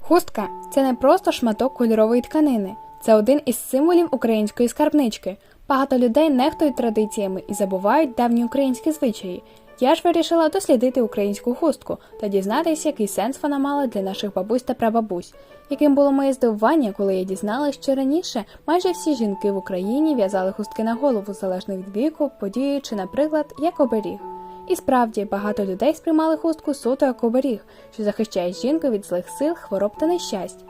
Хустка це не просто шматок кольорової тканини, це один із символів української скарбнички. Багато людей нехтують традиціями і забувають давні українські звичаї. Я ж вирішила дослідити українську хустку та дізнатися, який сенс вона мала для наших бабусь та прабабусь. Яким було моє здивування, коли я дізналась, що раніше майже всі жінки в Україні в'язали хустки на голову залежно від віку, події чи, наприклад, як оберіг. І справді багато людей сприймали хустку суто як оберіг, що захищає жінку від злих сил, хвороб та нещасть.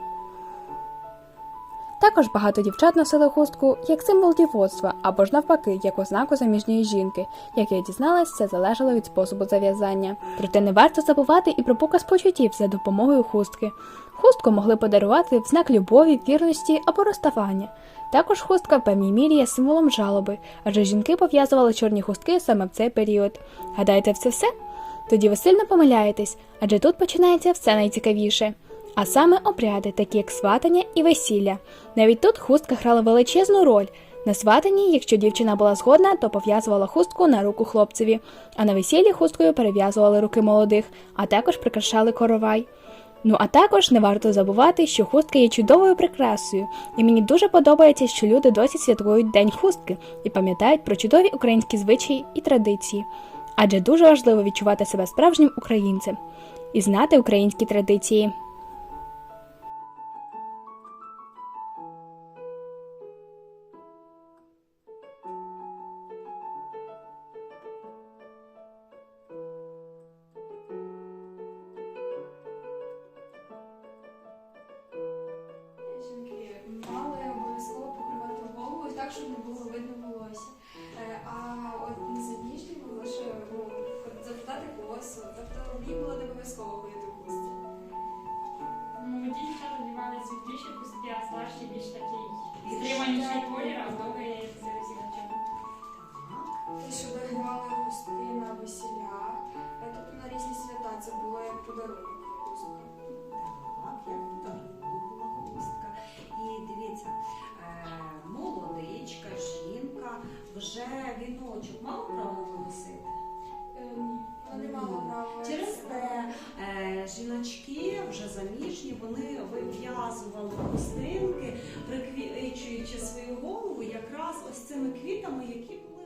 Також багато дівчат носили хустку як символ дівоцтва або ж навпаки, як ознаку заміжньої жінки. Як я дізналась, це залежало від способу зав'язання. Проте не варто забувати і про показ почуттів за допомогою хустки. Хустку могли подарувати в знак любові, вірності або розставання. Також хустка в певній мірі є символом жалоби, адже жінки пов'язували чорні хустки саме в цей період. Гадаєте, це все? Тоді ви сильно помиляєтесь, адже тут починається все найцікавіше. А саме обряди, такі як сватання і весілля. Навіть тут хустка грала величезну роль. На сватанні, якщо дівчина була згодна, то пов'язувала хустку на руку хлопцеві, а на весіллі хусткою перев'язували руки молодих, а також прикрашали коровай. Ну а також не варто забувати, що хустка є чудовою прикрасою, і мені дуже подобається, що люди досі святкують День хустки і пам'ятають про чудові українські звичаї і традиції. Адже дуже важливо відчувати себе справжнім українцем і знати українські традиції. Так, щоб не було видно волосся. Е, А от незаміжні було ще ну, заплітати косу. Тобто мені було не обов'язково ходити в хусті. Молоді дівчата одягали світліші хустки, а старші більш такий стриманіший колір, а вже віночок мав право виносити? Вони мало право. не мала права. Через те е, жіночки вже заміжні, вони вив'язували хустинки, приквічуючи свою голову якраз ось цими квітами, які були